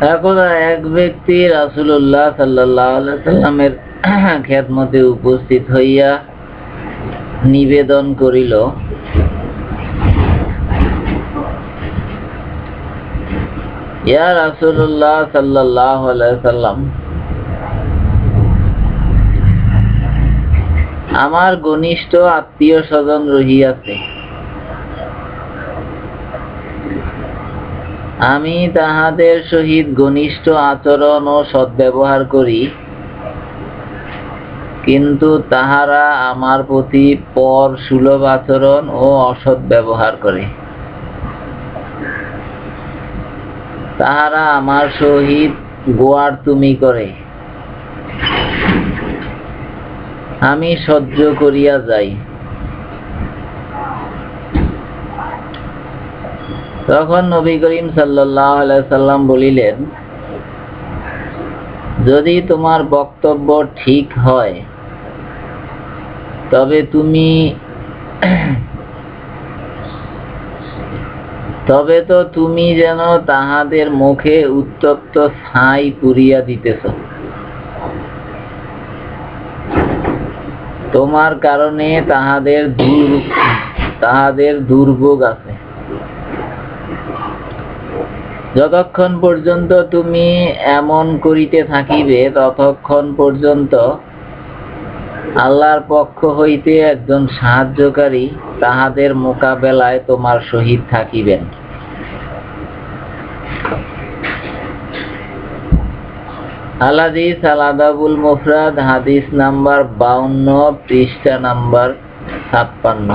এখন এক ব্যক্তি রাসুল্লাহ সাল্লাহ সাল্লামের খ্যাতমতে উপস্থিত হইয়া নিবেদন করিল। আমার ঘনিষ্ঠ আত্মীয় স্বজন রহিয়াছে। আমি তাহাদের সহিত ঘনিষ্ঠ আচরণ ও সদ্ব্যবহার করি, কিন্তু তাহারা আমার প্রতি পর সুলভ আচরণ ও অসৎ ব্যবহার করে। তাহারা আমার সহিত গোয়ার তুমি করে। আমি সহ্য করিয়া যাই। তখন নবী করিম সাল্লাম বলিলেন, যদি তোমার বক্তব্য ঠিক হয়, তবে তুমি তবে তো তুমি যেন তাহাদের মুখে উত্তপ্ত ছাই পুরিয়া দিতেছ। তোমার কারণে তাহাদের দুর, তাহাদের দুর্ভোগ আছে। যতক্ষণ পর্যন্ত তুমি এমন করিতে থাকিবে, ততক্ষণ পর্যন্ত আল্লাহর পক্ষ হইতে একজন সাহায্যকারী তাহাদের মোকাবেলায় তোমার সহিত থাকিবেন। আলাদিস আলাদাবুল মুফরাদ, হাদিস নাম্বার বাউন্ন, পৃষ্ঠা নাম্বার ছাপ্পান্ন।